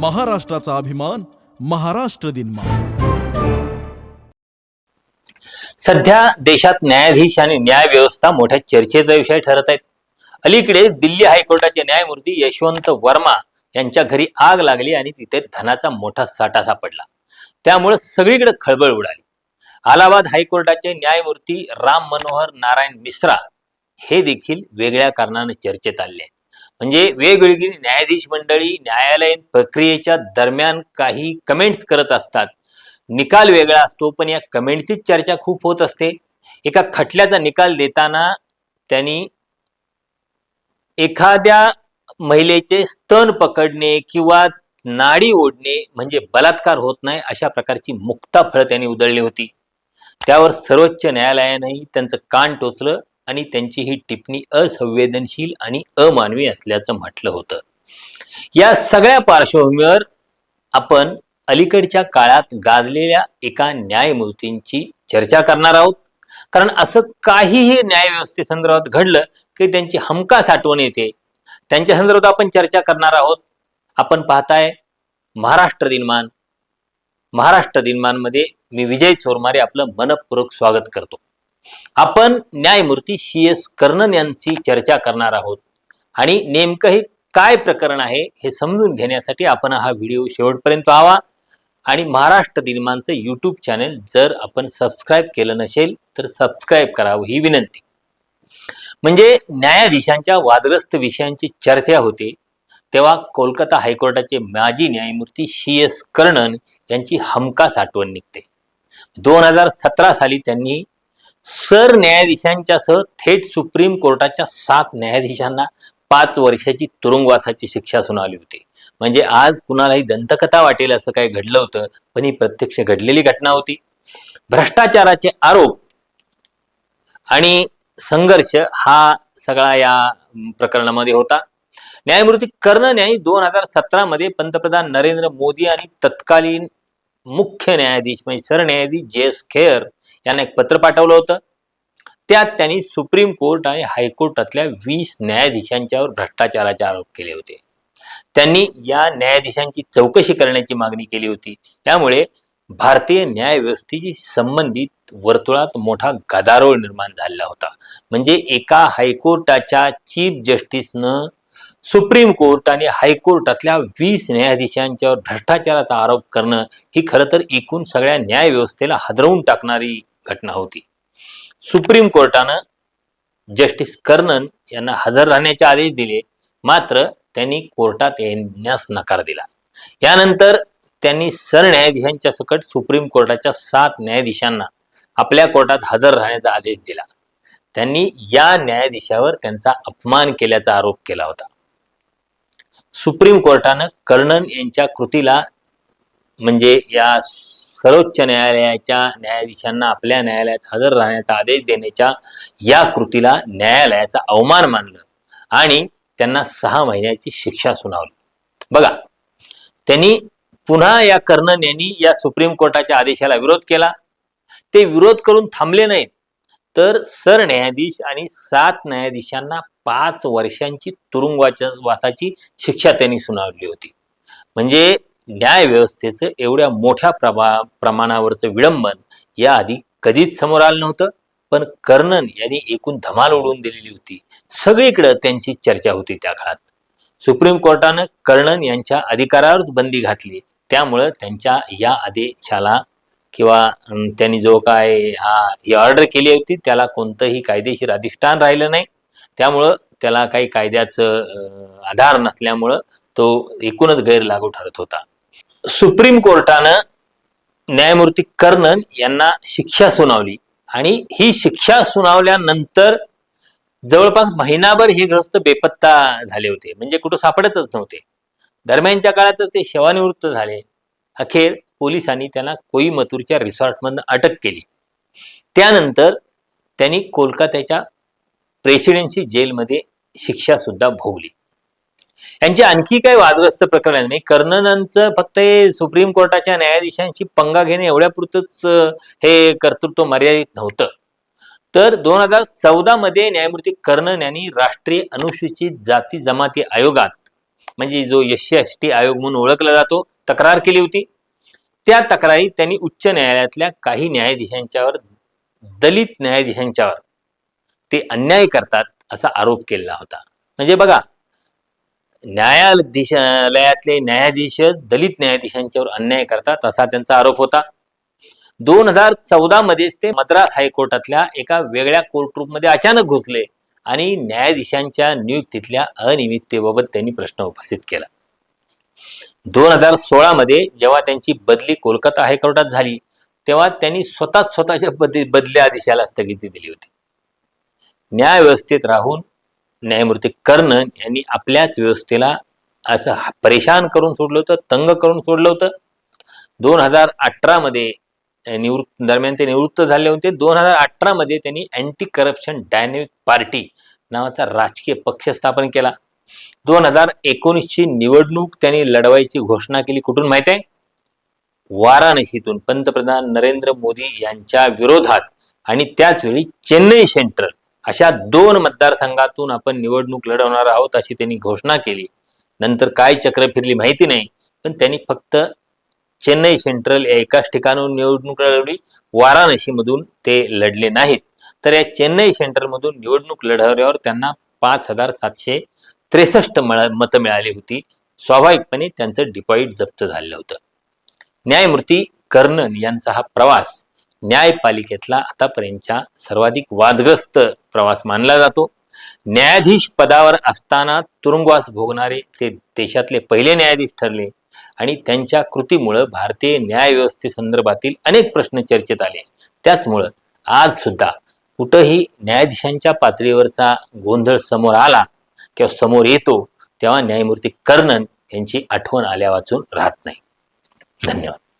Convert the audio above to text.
महाराष्ट्राचा अभिमान महाराष्ट्र दिन सध्या देशात न्यायाधीश आणि न्याय व्यवस्था मोठ्या चर्चेचा विषय ठरत आहेत. अलीकडे दिल्ली हायकोर्टाचे न्यायमूर्ती यशवंत वर्मा यांच्या घरी आग लागली आणि तिथे धनाचा मोठा साठा सापडला. त्यामुळे सगळीकडे खळबळ उडाली. अलाहाबाद हायकोर्टाचे न्यायमूर्ती राम मनोहर नारायण मिश्रा हे देखील वेगळ्या कारणाने चर्चेत आले आहेत. म्हणजे वेगवेगळी न्यायाधीश मंडळी न्यायालयीन प्रक्रियेच्या दरम्यान काही कमेंट्स करत असतात. निकाल वेगळा असतो पण या कमेंटचीच चर्चा खूप होत असते. एका खटल्याचा निकाल देताना त्यांनी एखाद्या महिलेचे स्तन पकडणे किंवा नाडी ओढणे म्हणजे बलात्कार होत नाही अशा प्रकारची मुक्ताफळं त्यांनी उधळली होती. त्यावर सर्वोच्च न्यायालयानेही त्यांचं कान टोचलं. आणि त्यांची ही टिप्पणी असंवेदनशील आणि अमानवी असल्याचं म्हटलं होतं. या सगळ्या पार्श्वभूमीवर आपण अलीकडच्या काळात गाजलेल्या एका न्यायमूर्तींची चर्चा करणार आहोत. कारण असं काहीही न्यायव्यवस्थेसंदर्भात घडलं की त्यांची हमखास आठवण येते. त्यांच्या संदर्भात आपण चर्चा करणार आहोत. आपण पाहताय महाराष्ट्र दिनमान महाराष्ट्र दिनमानमध्ये मी विजय चोरमारे आपलं मनपूर्वक स्वागत करतो. आपण न्यायमूर्ती सी एस कर्णन यांची चर्चा करणार आहोत. आणि नेमकं हे काय प्रकरण आहे हे समजून घेण्यासाठी आपण हा व्हिडिओ शेवटपर्यंत पाहावा. आणि महाराष्ट्र दिनमानचं यूट्यूब चॅनेल जर आपण सबस्क्राईब केलं नसेल तर सबस्क्राईब करावं ही विनंती. म्हणजे न्यायाधीशांच्या वादग्रस्त विषयांची चर्चा होते तेव्हा कोलकाता हायकोर्टाचे माजी न्यायमूर्ती सी एस कर्णन यांची हमखास आठवण निघते. दोन हजार सतरा साली त्यांनी सर न्यायाधीशांच्यासह थेट सुप्रीम कोर्टाच्या सात न्यायाधीशांना पाच वर्षाची तुरुंगवासाची शिक्षा सुनावली होती. म्हणजे आज कुणालाही दंतकथा वाटेल असं काही घडलं होतं पण ही प्रत्यक्ष घडलेली घटना होती. भ्रष्टाचाराचे आरोप आणि संघर्ष हा सगळा या प्रकरणामध्ये होता. न्यायमूर्ती कर्णन यांनी दोन हजार सतरा मध्ये पंतप्रधान नरेंद्र मोदी आणि तत्कालीन मुख्य न्यायाधीश म्हणजे सरन्यायाधीश जे एस खेअर यांना एक पत्र पाठवलं होतं. त्यात त्यांनी सुप्रीम कोर्ट आणि हायकोर्टातल्या वीस न्यायाधीशांच्यावर भ्रष्टाचाराचे आरोप केले होते. त्यांनी या न्यायाधीशांची चौकशी करण्याची मागणी केली होती. त्यामुळे भारतीय न्याय व्यवस्थेशी संबंधित वर्तुळात मोठा गदारोळ निर्माण झालेला होता. म्हणजे एका हायकोर्टाच्या चीफ जस्टिसनं सुप्रीम कोर्ट आणि हायकोर्टातल्या वीस न्यायाधीशांच्यावर भ्रष्टाचाराचा आरोप करणं ही खरं तर एकूण सगळ्या न्याय व्यवस्थेला हादरवून टाकणारी घटना होती. सुप्रीम कोर्टानं जस्टिस कर्णन यांना हजर राहण्याचे आदेश दिले मात्र त्यांनी कोर्टात येण्यास नकार दिला. यानंतर त्यांनी सरन्यायाधीशांच्या सकट सुप्रीम कोर्टाच्या सात न्यायाधीशांना आपल्या कोर्टात हजर राहण्याचा आदेश दिला. त्यांनी या न्यायाधीशावर त्यांचा अपमान केल्याचा आरोप केला होता. सुप्रीम कोर्टानं कर्णन यांच्या कृतीला म्हणजे या सर्वोच्च न्यायालयाच्या न्यायाधीशांना आपल्या न्यायालयात हजर राहण्याचा आदेश देण्याच्या या कृतीला न्यायालयाचा अवमान मानलं आणि त्यांना सहा महिन्याची शिक्षा सुनावली. बघा त्यांनी पुन्हा या कर्णन यांनी या सुप्रीम कोर्टाच्या आदेशाला विरोध केला. ते विरोध करून थांबले नाहीत. तर सरन्यायाधीश आणि सात न्यायाधीशांना पाच वर्षांची तुरुंगवाच्या वासाची शिक्षा त्यांनी सुनावली होती. म्हणजे न्याय व्यवस्थेचं एवढ्या मोठ्या प्रभा प्रमाणावरचं विडंबन याआधी कधीच समोर आलं नव्हतं. पण कर्णन यांनी एकूण धमाल उडवून दिलेली होती. सगळीकडं त्यांची चर्चा होती त्या काळात. सुप्रीम कोर्टानं कर्णन यांच्या अधिकारावरच बंदी घातली. त्यामुळं त्यांच्या या आदेशाला किंवा त्यांनी जो काय हा ही ऑर्डर केली होती त्याला कोणतंही कायदेशीर अधिष्ठान राहिलं नाही. त्यामुळं त्याला काही कायद्याचं आधार नसल्यामुळं तो एकूणच गैरलागू ठरत होता. सुप्रीम कोर्टानं न्यायमूर्ती कर्णन यांना शिक्षा सुनावली. आणि ही शिक्षा सुनावल्यानंतर जवळपास महिनाभर हे ग्रस्त बेपत्ता झाले होते. म्हणजे कुठं सापडतच नव्हते. दरम्यानच्या काळातच ते सेवानिवृत्त झाले. अखेर पोलिसांनी त्यांना कोईमतूरच्या रिसॉर्टमधनं अटक केली. त्यानंतर त्यांनी कोलकात्याच्या प्रेसिडेन्सी जेलमध्ये शिक्षा सुद्धा भोगली. यांची आणखी काही वादग्रस्त प्रकरण नाही कर्णनांचं फक्त हे सुप्रीम कोर्टाच्या न्यायाधीशांशी पंगा घेणे एवढ्यापुरतच हे कर्तृत्व मर्यादित नव्हतं. तर दोन हजार चौदा मध्ये न्यायमूर्ती कर्णन यांनी राष्ट्रीय अनुसूचित जाती जमाती आयोगात म्हणजे जो एस टी आयोग म्हणून ओळखला जातो तक्रार केली होती. त्या तक्रारी त्यांनी उच्च न्यायालयातल्या काही न्यायाधीशांच्यावर दलित न्यायाधीशांच्यावर ते अन्याय करतात असा आरोप केला होता. म्हणजे बघा न्यायालयातले न्यायाधीश दलित न्यायाधीशांच्यावर अन्याय करतात असा त्यांचा आरोप होता. दोन हजार चौदा मध्येच ते मद्रास हायकोर्टातल्या एका वेगळ्या कोर्टरूममध्ये अचानक घुसले आणि न्यायाधीशांच्या नियुक्तीतल्या अनियमिततेबाबत त्यांनी प्रश्न उपस्थित केला. दोन हजार सोळा मध्ये जेव्हा त्यांची बदली कोलकाता हायकोर्टात झाली तेव्हा त्यांनी स्वतःच स्वतःच्या बदली बदल्या आदेशाला स्थगिती दिली होती. न्याय व्यवस्थेत राहून न्यायमूर्ती कर्णन यांनी आपल्याच व्यवस्थेला असं परेशान करून सोडलं होतं तंग करून सोडलं होतं. दोन हजार अठरा मध्ये निवृत्त दरम्यान ते निवृत्त झाले होते. दोन हजार अठरा मध्ये त्यांनी अँटी करप्शन डायनॅमिक पार्टी नावाचा राजकीय पक्ष स्थापन केला. दोन हजार एकोणीसची निवडणूक त्यांनी लढवायची घोषणा केली. कुठून माहिती आहे? वाराणसीतून. पंतप्रधान नरेंद्र मोदी यांच्या विरोधात आणि त्याचवेळी चेन्नई सेंट्रल. अशा दोन मतदारसंघातून आपण निवडणूक लढवणार आहोत अशी त्यांनी घोषणा केली. नंतर काय चक्र फिरली माहिती नाही पण त्यांनी फक्त चेन्नई सेंट्रल या एकाच ठिकाणून निवडणूक लढवली. वाराणसीमधून ते लढले नाहीत. तर या चेन्नई सेंट्रलमधून निवडणूक लढवल्यावर त्यांना पाच हजार सातशे त्रेसष्ट मतं मिळाली होती. स्वाभाविकपणे त्यांचं डिपॉझिट जप्त झालेलं होतं. न्यायमूर्ती कर्णन यांचा हा प्रवास न्यायपालिकेतला आतापर्यंतच्या सर्वाधिक वादग्रस्त प्रवास मानला जातो. न्यायाधीश पदावर असताना तुरुंगवास भोगणारे ते देशातले पहिले न्यायाधीश ठरले आणि त्यांच्या कृतीमुळं भारतीय न्याय व्यवस्थेसंदर्भातील अनेक प्रश्न चर्चेत आले. त्याचमुळं आज सुद्धा कुठंही न्यायाधीशांच्या पातळीवरचा गोंधळ समोर आला किंवा समोर येतो तेव्हा न्यायमूर्ती कर्णन यांची आठवण आल्या वाचून राहत नाही. धन्यवाद.